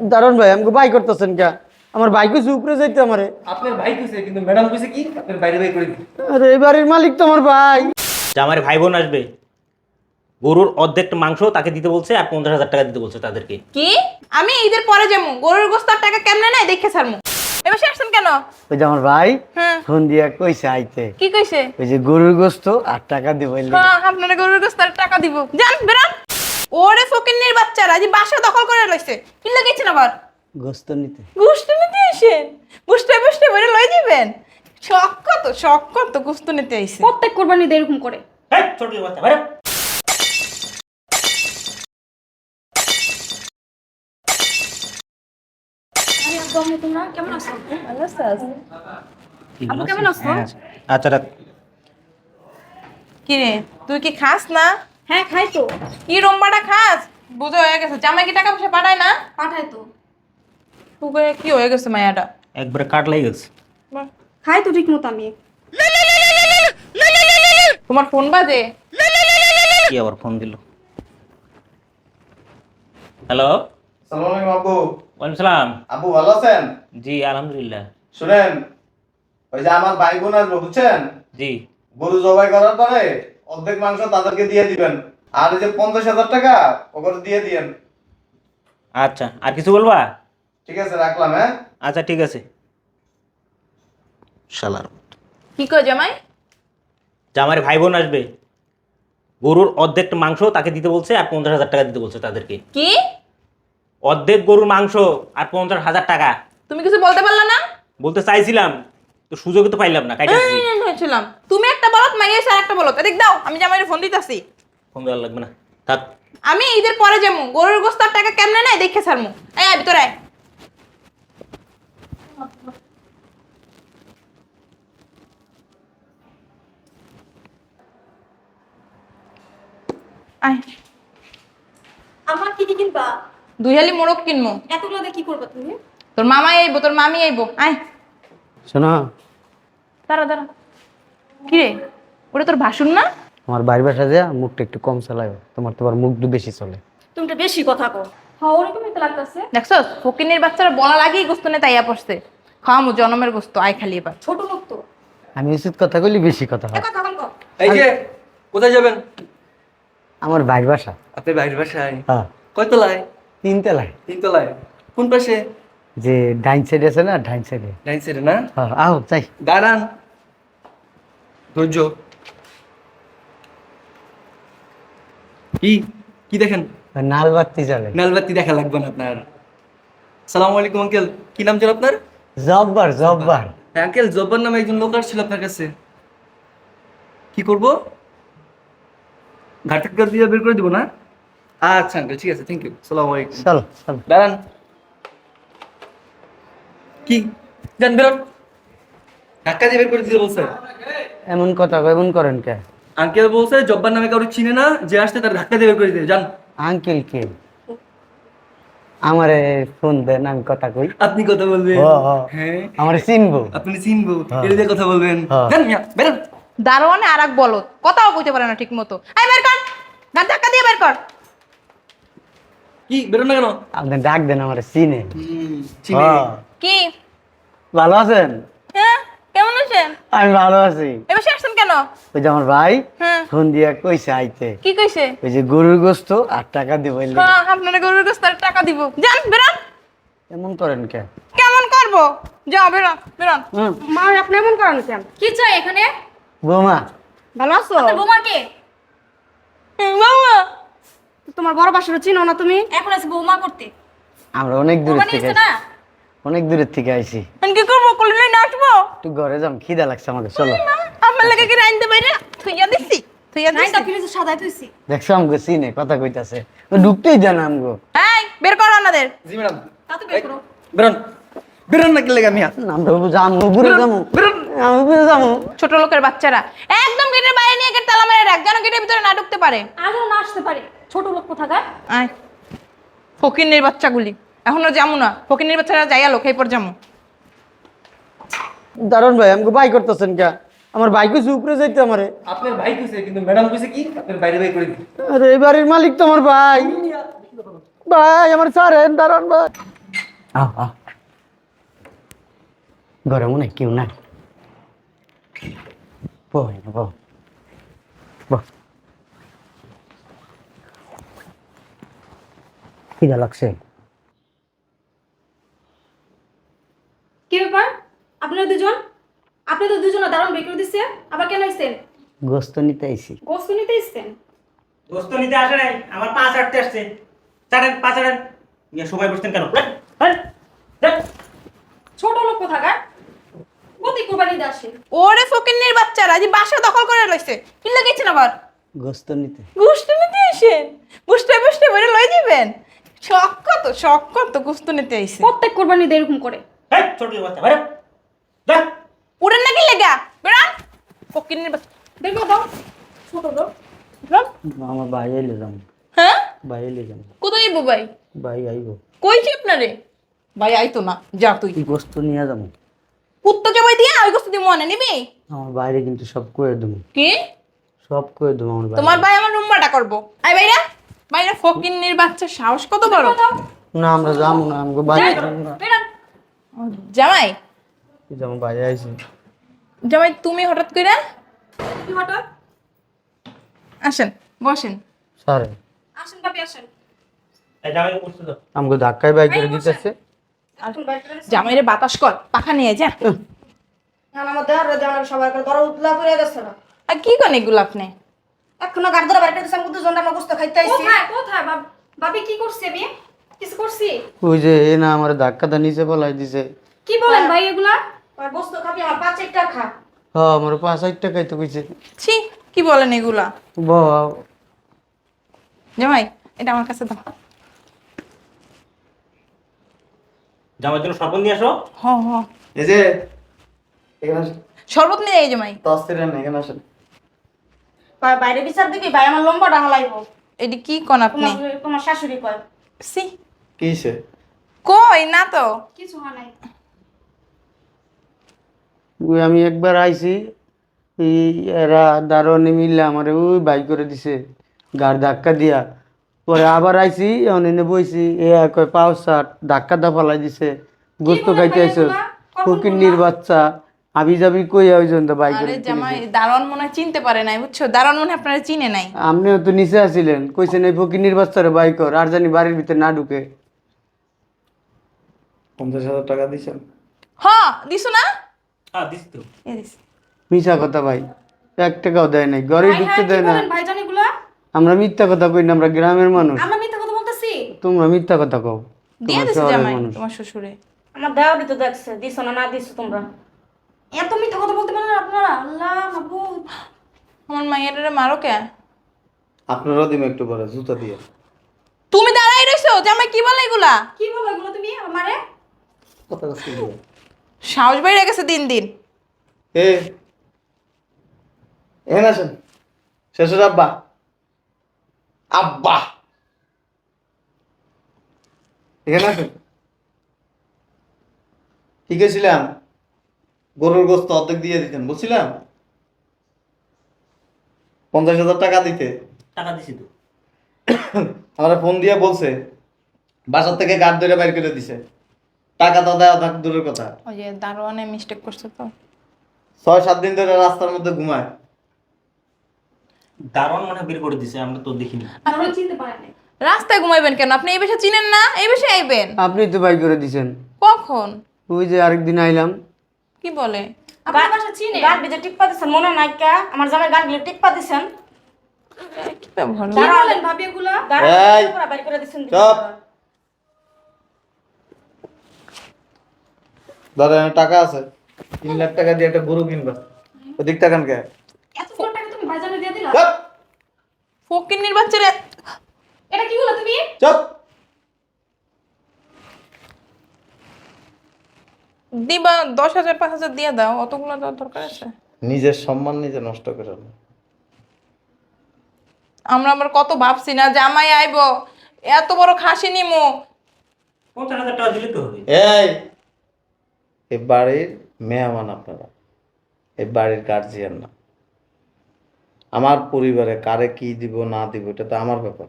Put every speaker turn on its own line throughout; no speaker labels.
দারুণ ভাই আমাকে বাই করতেছেন কে আমার ভাই কইছে উপরে যাইতে আমারে।
আপনার ভাই কইছে কিন্তু ম্যাডাম কইছে কি? আপনার বাইরে বাইরে করে দিই
আরে এই বাড়ির মালিক তো আমার ভাই।
যে আমার ভাই বোন আসবে গরুর অর্ধেকটা মাংস তাকে দিতে বলছে আর পঞ্চাশ হাজার টাকা দিতে বলছে তাদেরকে।
কি? আমি ঈদের পরে যাব। গরুর গোস্তার টাকা কেমনে নাই দেখে ছাড়মু। এবার আসছেন কেন?
ওই যে আমার ভাই
হ্যাঁ।
ফোন দিয়া কইছে আইতে।
কি কইছে?
ওই যে গরুর গোস্ত আর টাকা দিব
হ্যাঁ আপনারা গরুর গোস্তার টাকা দিব। যান বেরান। ওরে ফকিন্নির বাচ্চারা যে বাসা দখল করে লইছে। কি লাগাইছেন আবার?
গোস্ত নিতে।
গুস্ত নিতে আসেন বুঝতে বুঝতে বলে লই দিবেন শখ কত শখ কত গুস্ত নিতে আইছে
প্রত্যেক কোরবানিতে এরকম করে।
হেই, ছোট বাচ্চা, বাইরে।
তোমরা কেমন আছো?
ভালো আছিস
আব্বু কেমন আছো?
আচ্ছা
কি রে তুই কি খাস না?
হ্যাঁ খাই তো।
কি রম্বাটা খাস? বুঝে হয়ে গেছে। জামাই কি টাকা পয়সা পাঠায় না?
পাঠাই তো।
তুই কি হয়ে গেছে মায়াটা?
একবারে কাট লেগে গেছে
খাই তো ঠিক মতো আমি।
তোমার ফোন বাজে?
কি আবার ফোন দিল? হ্যালো?
সালাম আলাইকুম আব্বু।
ওয়ালাইকুম সালাম।
আব্বু ভালো আছেন?
জি আলহামদুলিল্লাহ।
শুনেন ওই যে আমার ভাই বোন আসব বুঝছেন?
জি।
গরু জবাই করার পরে অর্ধেক মাংস তাদেরকে দিয়ে দিবেন। আর যে পঞ্চাশ হাজার টাকা ওগুলো দিয়ে দিয়েন।
আচ্ছা আর কিছু বলবা?
ঠিক আছে রাখলাম হ্যাঁ?
আচ্ছা ঠিক আছে। শালার
কি কয় জামাই?
আমার ভাই বোন আসবে। গরুর অর্ধেকটা মাংস তাকে দিতে বলছে আর পঞ্চাশ হাজার টাকা দিতে বলছে তাদেরকে।
কি?
অর্ধেক গরুর মাংস আর পঞ্চাশ হাজার টাকা।
তুমি কিছু বলতে পারলা না?
বলতে চাইছিলাম তো সুযোগই তো পাইলাম না কাইটা
তুমি একটা বলত মাইয়া আর একটা বলত। এদিক দাও আমি ফোন দিতেছি।
ফোন দেওয়ার লাগবে না। থাক।
আমি ঈদের পরে যাব গরুর গোস্তার টাকা কেমনে নাই দেখে ছাড়মু। এই আয় ভিতরে আয়। আয়।
আমার কি কি কিনবা?
দুই হালি মোড়ক কিনবো
এতগুলো দিয়ে কি করবা তুমি?
তোর মামাই আইবো তোর মামি আইবো। আয়।
শোনো।
দাঁড়া দাঁড়া। কি রে ওটা তোর ভাসুন না?
আমার বাড়ির বাসা যা মুখটা একটু কম চালায় তোমার তোমার মুখ দু বেশি চলে।
তুমি তো বেশি কথা কো হ্যাঁ ওরকম তো লাগতেছে।
দেখছ ফকিনের বাচ্চারা বলা লাগেই গোস্ত নে তাইয়া পড়ছে। খাওয়ামু জনমের গোস্ত আয় খালি এবার।
ছোট লোক তো।
আমি উচিত কথা কইলি বেশি কথা হয়।
কথা বল
এই যে কোথায় যাবেন?
আমার ভাইয়ের বাসা।
আপনি বাইরের বাসায়?
হ্যাঁ।
কয়তলায়?
তিনতলায়।
তিনতলায়। কোন পাশে?
যে ডাইন সাইড আছে না ডাইন সাইডে।
ডাইন সাইডে না?
হ্যাঁ আও যাই।
দাঁড়ান। ধৈর্য। কি? কি দেখেন?
নাল বাত্তি চলে
নালবাতি দেখা লাগবে না আপনার। সালাম আলাইকুম আঙ্কেল। কি নাম ছিল আপনার?
জব্বার জব্বার।
হ্যাঁ আঙ্কেল জব্বার নামে একজন লোক আসছিল আপনার কাছে। কি করব? ঘাট থেকে দিয়ে বের করে দিব না? আচ্ছা আঙ্কেল ঠিক আছে থ্যাংক ইউ সালাম আলাইকুম।
চলো চলো।
দাঁড়ান। কি? যান বেরোন। ধাক্কা দিয়ে বের করে দিতে বলছে।
এমন কথা এমন করেন কে?
আঙ্কেল বলছে জব্বার নামে কারও চিনে না যে আসতে তার ধাক্কা দিয়ে বের করে দিতে। যান।
আঙ্কেল কে? আমারে ফোন দেন আমি কথা কই।
আপনি কথা বলবেন। হ্যাঁ।
আমারে চিনবো।
আপনি চিনবো। এটা দিয়ে কথা বলবেন। মিয়া, বেরোন।
দারোয়ানে আর এক বলত কথাও কইতে পারে না ঠিক মতো আয় বের কর। গান ধাক্কা দিয়ে বের কর।
কি বেরোন না কেন?
আপনি ডাক দেন আমারে চিনে।
হুম,
হ্যাঁ।
কি?
ভালো আছেন?
হ্যাঁ কেমন আছেন?
আমি ভালো আছি।
এবার আসছেন কেন?
ওই যে আমার ভাই
হ্যাঁ।
ফোন দিয়া কইছে আইতে।
কি কইছে?
ওই যে গরুর গোস্ত আর টাকা দিব
হ্যাঁ আপনারা গরুর গোস্তার টাকা দিব। যান বেরান।
এমন করেন কে?
কেমন করব? যাও বেরান বেরান।
মা আপনি এমন করেন কেন কি চাই এখানে?
বৌমা।
ভালো আছো? বোমা কে?
বাবা
তোমার বড় বাসার চিনো না তুমি? এখন আছে বৌমা করতে।
আমরা অনেক দূরের থেকে
না?
আইছি। অনেক দূরের থেকে আইছি।
আমি কি করব? কলিলে নাচবো
একটু ঘরে যাম খিদা লাগছে আমাকে চলো।
আমার লাগে কি রাইন্দে বাইরে? থইয়া দিছি থইয়া দিছি।
ফ্রিজে সাদাই তুইছি
দেখছ আমাকে চিনে কথা কইতাছে। ও ঢুকতেই জানা আমগো
এই বের করো ওনাদের
জি ম্যাডাম।
তাতে বের করো।
বেরোন। বেরোন না কি লেগে মিয়া?
আমরা যামু ঘুরে যামু। আমি ঘুরে যামু।
ছোট লোকের বাচ্চারা। একদম গেটের বাইরে নিয়ে গেট তালা মেরে রাখ যেন গেটের ভিতরে না ঢুকতে পারে।
আরও না আসতে পারে। ছোট লোক কোথাকার?
আয় ফকিনের বাচ্চাগুলি। এখনও যামু না। ফকিনের বাচ্চারা যাইয়া লোক পর যামু
দারুণ ভাই আমাকে বাই করতেছেন কে আমার ভাই কইছে উপরে যাইতে আমারে।
আপনার ভাই কইছে কিন্তু ম্যাডাম কইছে কি? আপনার বাইরে বাইরে করে
আরে এই বাড়ির মালিক তো আমার ভাই। ভাই আমার ছাড়েন দারুণ ভাই। আও আও ঘরে মনে কেউ নাই। বহ বহ বহ। খিদা লাগছে।
কি ব্যাপার? আপনারা দুজন? আপনি তো দুজন দারুণ বের করে দিচ্ছে আবার কেন এসছেন
গোস্ত নিতে আইছি।
গোস্ত নিতে এসছেন
দোস্ত নিতে আসে নাই আমার পা চাটতে আসছে। চাটেন পা চাটেন নিয়ে সবাই বসতেন কেন।
ছোট লোক কোথাকার? প্রতি কোরবানি দিয়ে আসে।
ওরে ফকিন্নির বাচ্চারা যে বাসা দখল করে লইছে। কি লাগেছেন আবার?
গোস্ত নিতে।
গুস্ত নিতে আসেন? বুঝতে বুঝতে বলে লই দিবেন শখ কত? শখ কত? গুস্ত নিতে আইছে।
প্রত্যেক এরকম করে।
এই, ছোট বাচ্চা বাইরে যা।
উড়েন নাকি লেগা? বাচ্চা।
দাও। ছোট।
আমার ভাই যাম।
হ্যাঁ?
ভাই যাম।
কোথায় ভাই?
ভাই আইব।
কইছি আপনারে? ভাই আইতো না। যা তুই।
গোস্ত নিয়ে যাব?
কুত্তা জবাই দিয়া ওই গোস্ত দিয়ে মনে নিবি?
আমার বাইরে কিন্তু সব কয়ে দেবো।
কি?
সব কয়ে দেবো আমার
তোমার ভাই আমার রুম্বাটা করব। আই ভাইরা। ভাইরা ফকিন্নির বাচ্চা সাহস কত বড়?
না আমরা যাব না আমাকে বাইরে যাব না।
বেরান।
জামাই।
যেমন বাইরে আইছি।
জামাই তুমি হঠাৎ করে
কি হঠাৎ?
আসেন বসেন।
স্যার।
আসেন ভাবি আসেন।
এই জামাইকে বসতে দাও।
আমাকে ধাক্কায় বাইক করে দিতেছে।
বাইর।
জামাইরে বাতাস কর পাখা নিয়ে যা।
এখন আমার দেওয়ার দেওয়ার সবাই করে দর উতলা করে গেছে না।
আর কি করেন এগুলো আপনি?
এখনও গাড়ি ধরে বাড়িতে দিয়েছে আমি দুজন আমরা গোস্ত খাইতে আইছি।
কোথায় কোথায়? ভাব- ভাবি কি করছি আমি কিছু করছি?
ওই যে এ না আমার ধাক্কাটা নিচে পলাই দিছে।
কি বলেন ভাই এগুলা?
আর গোস্ত খাবি আমার পাঁচ একটা খা।
হ্যাঁ আমার পাঁচ হাজার টাকাই তো কইছে।
ছি কি বলেন এগুলা?
বাহ
জামাই এটা আমার কাছে দাও।
জামাইয়ের জন্য সর্বন নিয়ে আসো।
হ হ।
এই যে এখানে
শরবত নিয়ে যাই জামাই।
তস্তিরেন এখানে আসেন।
বাইরে বিচার দিবি ভাই আমার লম্বাটা হালাইব।
এটি কি কোন আপনি?
তোমার তোমার শাশুড়ি কয়?
সি? কই না তো।
কিছু হয় নাই।
ওই আমি একবার আইছি এই এরা দারোয়ানে মিললে আমার ওই বাইক করে দিছে গাড় ধাক্কা দিয়া। পরে আবার আইছি এখন এনে বইছি এ কয় পাও শার্ট ধাক্কা দা ফলাই দিছে গোস্ত খাইতে আইছো ফকির বাচ্চা। আবি যাবি কই ওই জন্য বাইক
আরে জামাই দারোয়ান মনে হয় চিনতে পারে নাই বুঝছ? দারোয়ান মনে হয় আপনারা চিনে নাই।
আপনিও তো নিচে আছিলেন কইছেন এই ফকির বাচ্চারে বাইক কর আর জানি বাড়ির ভিতরে না ঢুকে।
পঞ্চাশ হাজার টাকা দিছেন।
হ দিছো না?
দিস তো।
এ দিছি।
মিছা কথা ভাই এক টাকাও দেয় নাই ঘরে ঢুকতে দেয় না
ভাইজান এগুলা?
আমরা মিথ্যা কথা কই না আমরা গ্রামের মানুষ।
আমরা মিথ্যা কথা বলতেছি।
তোমরা মিথ্যা কথা কও।
দিয়ে
তোমরা
জামাই তোমার শ্বশুরে।
আমার দেওয়ারই তো দেখছে দিছ না না দিছ তোমরা?
এত মিথ্যা কথা বলতে পারেন আপনারা? আল্লাহ মাহবুব
আমার মায়ের মারো কে?
আপনারও দিম একটু পরে জুতা দিয়ে।
তুমি দাঁড়াই রইছো জামাই কি বলে এগুলা?
কি বলো এগুলো তুমি আমারে?
কথা দিয়ে।
সাহস বেড়ে গেছে দিন দিন।
এ এখানে আসেন। শেষের আব্বা। আব্বা। এখানে আসেন। কি গেছিলাম গরুর গোস্ত অর্ধেক দিয়ে দিতেন বলছিলাম পঞ্চাশ হাজার টাকা দিতে।
টাকা দিছি তো।
আমার ফোন দিয়ে বলছে বাসার থেকে গাড় ধরে বাইর করে দিছে। টাকা তো দেওয়া থাক দূরের কথা।
ওই যে দারোয়ানে মিস্টেক করছে তো।
ছয় সাত দিন ধরে রাস্তার মধ্যে ঘুমায়।
দারোয়ান মনে বের করে দিছে আমরা তো দেখিনি।
আপনারা চিনতে পারেন
রাস্তায় ঘুমাইবেন কেন? আপনি এই বেশে চিনেন না? এই বেশে আইবেন।
আপনি তো বাইক করে দিছেন।
কখন?
ওই যে আরেকদিন আইলাম।
কি বলে?
আপনার বাসা চিনে?
গাড়ি যে টিপ্পা দিছেন মনে নাই কা আমার জামাই গাড়ি টিপ্পা দিছেন
কি ব্যবহার
কি বলেন ভাবি এগুলা?
গাড়ি
এই!
বাইর করে দিছেন
চুপ! ধরে টাকা আছে তিন লাখ টাকা দিয়ে একটা গরু কিনবা। ওদিক টাকান কে?
এতগুলো টাকা তুমি ভাইজানে দিয়ে দিলা?
চুপ!
ফকিন্নির বাচ্চারা
এটা কি বলো তুমি?
চুপ!
দিবা দশ হাজার পাঁচ হাজার দিয়ে দাও অতগুলো দেওয়ার দরকার আছে?
নিজের সম্মান নিজে নষ্ট করে না।
আমরা আবার কত ভাবছি না জামাই আইবো এত বড় খাসি নিমু।
পঞ্চাশ হাজার টাকা দিলে তো হবে।
এই এই বাড়ির মেহমান আপনারা এই বাড়ির গার্জিয়ান না। আমার পরিবারে কারে কি দিব না দিব এটা তো আমার ব্যাপার।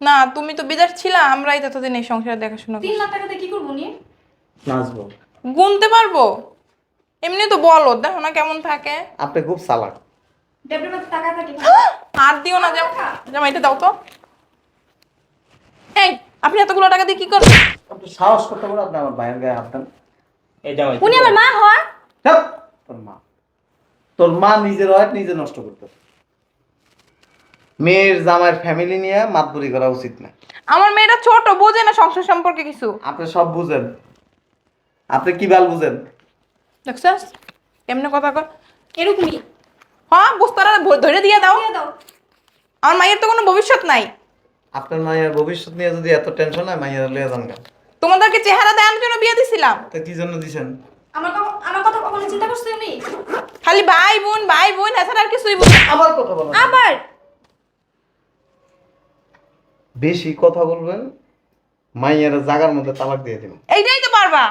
না তুমি তো বিদেশ ছিলা আমরাই ততদিন এই সংসার দেখাশোনা
তিন লাখ টাকাতে কি করব নিয়ে?
নাচবো।
গুনতে পারব? এমনি তো বলো দেখো না কেমন থাকে।
আপনি খুব চালাক।
ডেবডের মধ্যে টাকা থাকে
আর দিও না জামা। জামা এটা দাও তো। এই আপনি এতগুলো টাকা দিয়ে কি করবেন
আপনি সাহস করতে পারেন আপনি আমার ভাইয়ের গায়ে হাত দেন।
এই জামাই
উনি আমার মা হয়
তোর মা। তোর মা নিজের হয় নিজে নষ্ট করতে মেয়ের জামাইয়ের ফ্যামিলি নিয়ে মাতবুরি করা উচিত না।
আমার মেয়েটা ছোট বোঝে না সংসার সম্পর্কে কিছু।
আপনি সব বুঝেন। আপনি কি বাল বুঝেন?
দেখছস কেমনে কথা কর
এরকমই।
হ্যাঁ বুঝতারা ধরে দিয়ে দাও।
দিয়ে দাও।
আমার মায়ের তো কোনো ভবিষ্যৎ নাই।
আপনার মায়ের ভবিষ্যৎ নিয়ে যদি এত টেনশন হয় মায়ের লিয়ে যান গা।
তোমাদেরকে চেহারা দেওয়ার জন্য বিয়ে দিছিলাম।
তা কি জন্য দিছেন?
আমার আমার কথা কখনো চিন্তা করছ উনি
খালি ভাই বোন ভাই বোন এছাড়া আর কিছুই বুঝি
আবার কথা বলেন
আবার?
বেশি কথা বলবেন মাইয়ের জাগার মধ্যে তালাক দিয়ে দিবেন।
এইটাই তো পারবা।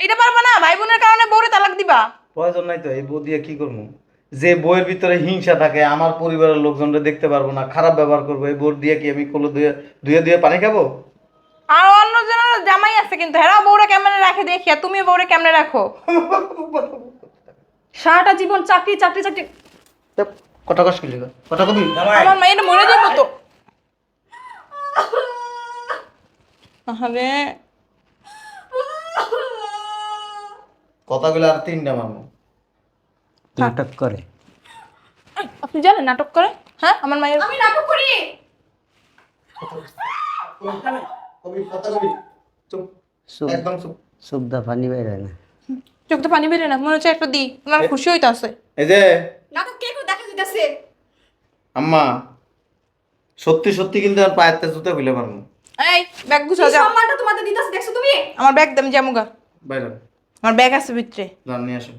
এইটা পারবা না ভাই বোনের কারণে বউরে তালাক দিবা।
প্রয়োজন নাই তো এই বউ দিয়ে কি করব? যে বইয়ের ভিতরে হিংসা থাকে আমার পরিবারের লোকজনরা দেখতে পারব না খারাপ ব্যবহার করব এই বউর দিয়ে কি আমি কোলো ধুয়ে ধুয়ে ধুয়ে পানি খাব?
আর অন্য জনের জামাই আছে কিন্তু হেরা বউরে কেমনে রাখে দেখিয়া তুমি বউরে কেমনে রাখো?
সারাটা জীবন চাকরি চাকরি চাকরি।
কথা কস কিলি কথা কবি?
আমার মেয়েটা মরে যাব তো আরে
কথাগুলো আর তিনটা মারবো।
নাটক করে।
আপনি জানেন নাটক করে? হ্যাঁ আমার মায়ের
আমি নাটক করি।
কবি কথা কবি চুপ।
চুপ।
একদম চুপ।
চুপদা পানি বের হয় না।
চোখ তো পানি না মনে হচ্ছে একটা দি ওনার খুশি
এই যে
নাটক কে করে দেখা দিতেছে?
আম্মা সত্যি সত্যি কিন্তু আর পায়ের জুতো পারব
এই ব্যাগ যাও।
সম্মানটা তোমাদের দিতেছে দেখছ তুমি?
আমার ব্যাগ দাম জামুগা।
বাইরে
আমার ব্যাগ আছে ভিতরে।
যান নিয়ে আসো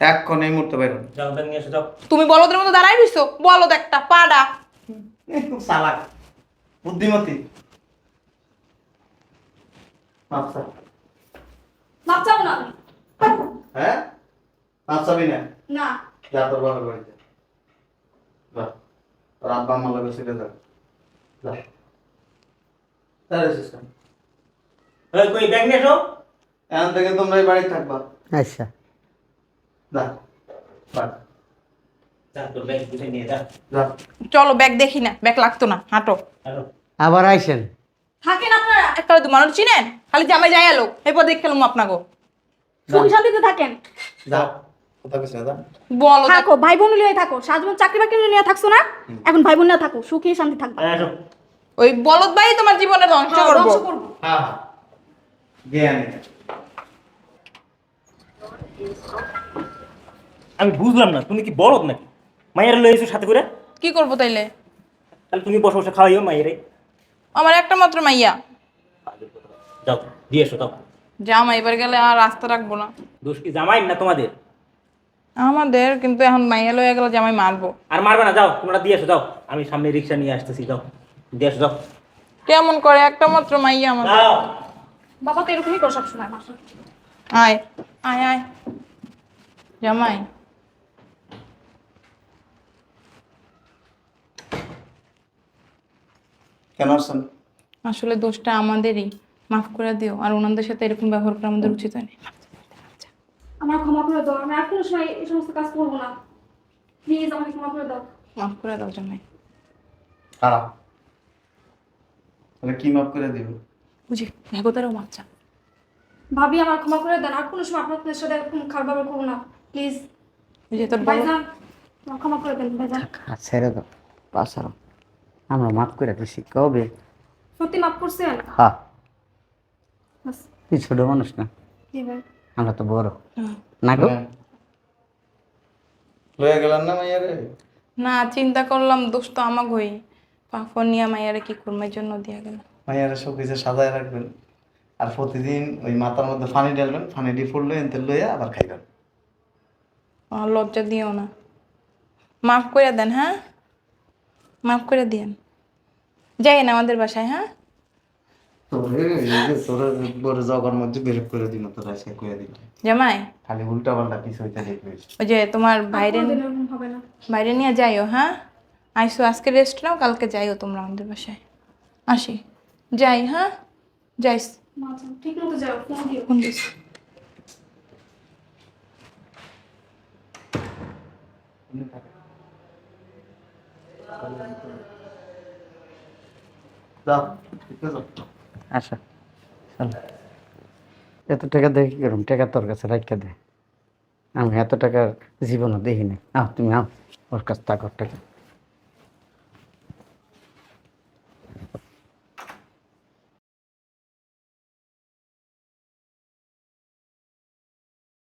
এক্ষণ এই মুহূর্তে বাইরে
যাও ব্যাগ নিয়ে যাও।
তুমি বলদের মতো দাঁড়াই রইছো? বলদ একটা পাডা।
খুব চালাক বুদ্ধিমতী।
না
হ্যাঁ? আচ্ছা না?
না।
যা তোর বাবার বাড়িতে। যা তোর আব্বা আম্মা লাগে সেটা যা। যা। তাহলে সিস্টেম
কই ব্যাগ নিয়ে এসো।
এখন থেকে তোমরা এই বাড়ি থাকবা।
আচ্ছা।
নিয়ে
চলো ব্যাগ দেখি না ব্যাগ লাগতো না হাঁটো।
আবার আইসেন?
থাকেন আপনারা
একটা দু মানুষ চিনেন? খালি জামাই যাই এলো এরপর দেখে খেলুম আপনাকে।
সুখী শান্তিতে থাকেন।
বলো
থাকো ভাই বোন লিয়ে থাকো সারাজীবন চাকরি বাকরি নিয়ে থাকছো না? এখন ভাই বোন নিয়ে থাকো সুখী শান্তি থাকবা।
ওই বলদ ভাই তোমার জীবনে ধ্বংস
হ্যাঁ,
করব।
ধ্বংস করব।
হ্যাঁ হ্যাঁ। জ্ঞান।
আমি বুঝলাম না তুমি কি বলদ নাকি? মায়ের লয়ে এসো সাথে করে।
কি করব তাইলে?
তাহলে তুমি বসে বসে খাওয়াইও মায়ের।
আমার একটা মাত্র মাইয়া।
যাও দিয়ে এসো যাও।
জামা এবার গেলে আর রাস্তা রাখব না।
দোষ কি জামাই না তোমাদের?
আমাদের কিন্তু এখন মাইয়া লয়ে গেলে জামাই মারবো।
আর মারবে না যাও তোমরা দিয়ে এসো যাও। আমি সামনে রিক্সা নিয়ে আসতেছি যাও। দিয়ে এসো যাও।
কেমন করে একটা মাত্র মাইয়া আমার
বাবা তো এরকমই করো সবসময়
আয় আয় আয়। জামাই।
কেন আসছেন?
আসলে দোষটা আমাদেরই। মাফ করে দিও। আর ওনাদের সাথে এরকম ব্যবহার করা আমাদের উচিত হয়নি।
আমার ক্ষমা করে দাও। আমি আর কোনো সময় এই সমস্ত কাজ করব না। প্লিজ আমাকে ক্ষমা করে দাও।
মাফ করে দাও জামাই।
খারাপ তাহলে কি মাফ করে দিব?
বুঝি ভেগোতারও মাপ চা
ভাবি আমার ক্ষমা করে দেন। আর কোনো সময় আপনাদের সাথে এরকম খারাপ ব্যবহার করব না। প্লিজ।
বুঝি তোর
ভাইজান আমার ক্ষমা করে দেন ভাইজান।
ছেড়ে দাও। পাশারো আমরা মাফ করে দিছি কবে?
সত্যি মাফ করছেন?
হ্যাঁ।
বাস,
তুই ছোট মানুষ না।
জি ভাই।
আমরা তো বড়। না গো।
হ্যাঁ। লয়ে গেলেন না মাইয়ারে
না চিন্তা করলাম দোষ তো আমাকে হই পাফর নিয়ে মাইয়ারে কি করমের জন্য দিয়া গেল
মাইয়ারে সব কিছু সাজায় রাখবেন। আর প্রতিদিন ওই মাথার মধ্যে ফানি ঢালবেন ফানি ডি ফুললে এনতে লইয়া আবার খাইবেন।
আমার লজ্জা দিও না। মাফ করে দেন হ্যাঁ? মাফ করে দিয়েন। যাই না আমাদের বাসায় হ্যাঁ?
তোরে এই বড় জগর মধ্যে বের করে দিন তোরা দিন
জামাই?
খালি উল্টা পাল্টা কিছু হইতে দেখবি
ওই যে তোমার বাইরে বাইরে নিয়ে যাইও হ্যাঁ? আইসো আজকে রেস্ট নাও কালকে যাইও তোমরা আমাদের বাসায়। আসি। যাই হ্যাঁ? যাইস
ঠিক মতো যাও
ফোন দিস
যাও ঠিক আছে?
আচ্ছা চল। এত টাকা দেখি করুন টাকা তোর কাছে রাখা দে। আমি এত টাকা জীবনও দেখিনি। আহ তুমি আও ওর কাছে টাকার টাকা।